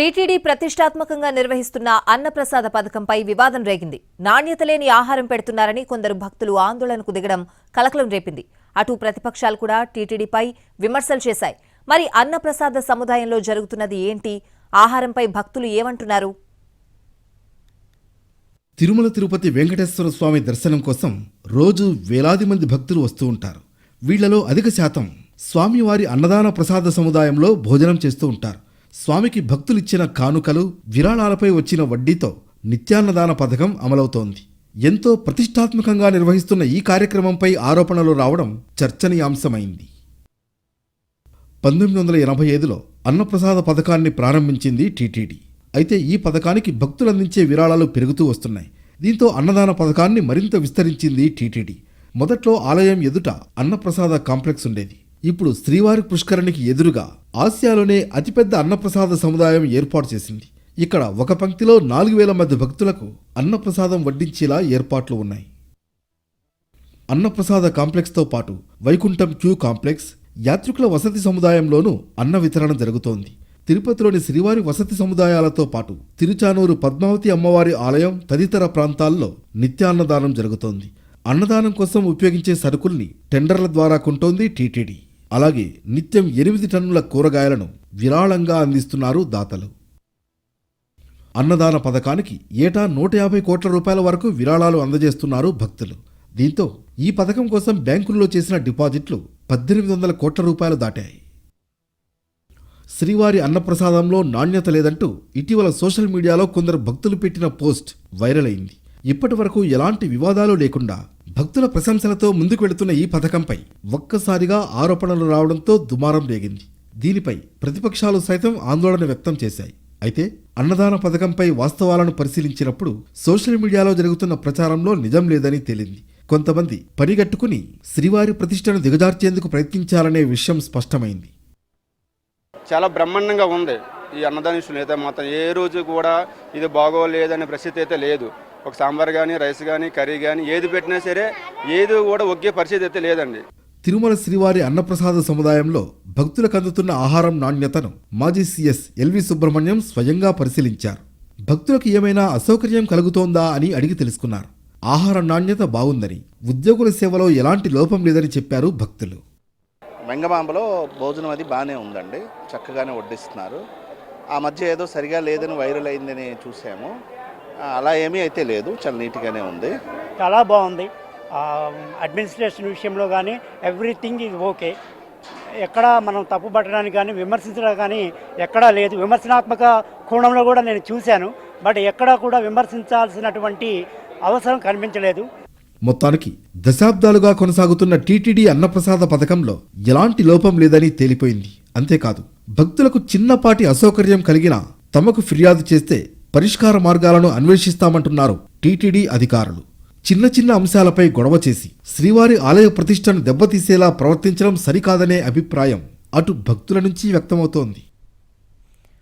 TTD ప్రతిష్టాత్మకంగా నిర్వహిస్తున్న అన్నప్రసాద పథకంపై వివాదం రేగింది. నాణ్యత లేని ఆహారం పెడుతున్నారని కొందరు భక్తులు ఆందోళనకు దిగడం కలకలం రేపింది. అటు ప్రతిపక్షాలు కూడా టీటీడీపై విమర్శలు చేశాయి. మరి అన్నప్రసాద సముదాయంలో జరుగుతున్నది ఏంటి? ఆహారంపై భక్తులు ఏమంటున్నారు? తిరుమల తిరుపతి వెంకటేశ్వర స్వామి దర్శనం కోసం రోజు వేలాది మంది భక్తులు వస్తూ ఉంటారు. వీళ్ళలో అధిక శాతం స్వామివారి అన్నదాన ప్రసాద సముదాయంలో భోజనం చేస్తూ ఉంటారు. స్వామికి భక్తులిచ్చిన కానుకలు విరాళాలపై వచ్చిన వడ్డీతో నిత్యాన్నదాన పథకం అమలవుతోంది. ఎంతో ప్రతిష్టాత్మకంగా నిర్వహిస్తున్న ఈ కార్యక్రమంపై ఆరోపణలు రావడం చర్చనీయాంశమైంది. పంతొమ్మిది వందల ఎనభై ఐదులో అన్నప్రసాద పథకాన్ని ప్రారంభించింది టీటీడీ. అయితే ఈ పథకానికి భక్తులు అందించే విరాళాలు పెరుగుతూ వస్తున్నాయి. దీంతో అన్నదాన పథకాన్ని మరింత విస్తరించింది టీటీడీ. మొదట్లో ఆలయం ఎదుట అన్నప్రసాద కాంప్లెక్స్ ఉండేది. ఇప్పుడు శ్రీవారి పుష్కరిణికి ఎదురుగా ఆసియాలోనే అతిపెద్ద అన్నప్రసాద సముదాయం ఏర్పాటు చేసింది. ఇక్కడ ఒక పంక్తిలో నాలుగు వేల మంది భక్తులకు అన్నప్రసాదం వడ్డించేలా ఏర్పాట్లు ఉన్నాయి. అన్నప్రసాద కాంప్లెక్స్తో పాటు వైకుంఠం క్యూ కాంప్లెక్స్ యాత్రికుల వసతి సముదాయంలోనూ అన్న వితరణ జరుగుతోంది. తిరుపతిలోని శ్రీవారి వసతి సముదాయాలతో పాటు తిరుచానూరు పద్మావతి అమ్మవారి ఆలయం తదితర ప్రాంతాల్లో నిత్యాన్నదానం జరుగుతోంది. అన్నదానం కోసం ఉపయోగించే సరుకుల్ని టెండర్ల ద్వారా కొంటోంది టీటీడీ. అలాగే నిత్యం ఎనిమిది టన్నుల కూరగాయలను విరాళంగా అందిస్తున్నారు దాతలు. అన్నదాన పథకానికి ఏటా నూట యాభై కోట్ల రూపాయల వరకు విరాళాలు అందజేస్తున్నారు భక్తులు. దీంతో ఈ పథకం కోసం బ్యాంకుల్లో చేసిన డిపాజిట్లు పద్దెనిమిది వందల కోట్ల రూపాయలు దాటాయి. శ్రీవారి అన్నప్రసాదంలో నాణ్యత లేదంటూ ఇటీవల సోషల్ మీడియాలో కొందరు భక్తులు పెట్టిన పోస్ట్ వైరల్ అయింది. ఇప్పటి వరకు ఎలాంటి వివాదాలు లేకుండా భక్తుల ప్రశంసలతో ముందుకు వెళుతున్న ఈ పథకంపై ఒక్కసారిగా ఆరోపణలు రావడంతో దుమారం రేగింది. దీనిపై ప్రతిపక్షాలు సైతం ఆందోళన వ్యక్తం చేశాయి. అయితే అన్నదాన పథకంపై వాస్తవాలను పరిశీలించినప్పుడు సోషల్ మీడియాలో జరుగుతున్న ప్రచారంలో నిజం లేదని తేలింది. కొంతమంది పరిగట్టుకుని శ్రీవారి ప్రతిష్టను దిగజార్చేందుకు ప్రయత్నించాలనే విషయం స్పష్టమైంది. చాలా బ్రహ్మాండంగా ఉంది ఈ అన్నదాన అయితే మాత్రం ఏ రోజు కూడా ఇది బాగోలేదనే ప్రసిద్ధి అయితే లేదు. ఒక సాంబార్ కానీ రైస్ కానీ కర్రీ కానీ ఏది పెట్టినా సరే ఏది కూడా ఒకే పరిస్థితి అయితే లేదండి. తిరుమల శ్రీవారి అన్నప్రసాద సముదాయంలో భక్తులకు అందుతున్న ఆహారం నాణ్యతను మాజీ సీఎస్ ఎల్వి సుబ్రహ్మణ్యం స్వయంగా పరిశీలించారు. భక్తులకు ఏమైనా అసౌకర్యం కలుగుతోందా అని అడిగి తెలుసుకున్నారు. ఆహార నాణ్యత బాగుందని ఉద్యోగుల సేవలో ఎలాంటి లోపం లేదని చెప్పారు భక్తులు. వెంగమాంబలో భోజనం అది బాగానే ఉందండి. చక్కగానే వడ్డిస్తున్నారు. ఆ మధ్య ఏదో సరిగా లేదని వైరల్ అయిందని చూసాము. అలా ఏమీ అయితే లేదు. చాలా నీట్గానే ఉంది. చాలా బాగుంది. అడ్మినిస్ట్రేషన్ విషయంలో కానీ ఎవ్రీథింగ్ ఈజ్ ఓకే. ఎక్కడ మనం తప్పు పట్టడానికి కానీ విమర్శించడం కానీ ఎక్కడా లేదు. విమర్శనాత్మక కోణంలో కూడా నేను చూశాను. బట్ ఎక్కడా కూడా విమర్శించాల్సినటువంటి అవసరం కనిపించలేదు. మొత్తానికి దశాబ్దాలుగా కొనసాగుతున్న టీటీడీ అన్నప్రసాద పథకంలో ఎలాంటి లోపం లేదని తేలిపోయింది. అంతేకాదు భక్తులకు చిన్నపాటి అసౌకర్యం కలిగినా తమకు ఫిర్యాదు చేస్తే పరిష్కార మార్గాలను అన్వేషిస్తామంటున్నారు టీటీడీ అధికారులు. చిన్న చిన్న అంశాలపై గొడవ చేసి శ్రీవారి ఆలయ ప్రతిష్టను దెబ్బతీసేలా ప్రవర్తించడం సరికాదనే అభిప్రాయం అటు భక్తుల నుంచి వ్యక్తమవుతోంది.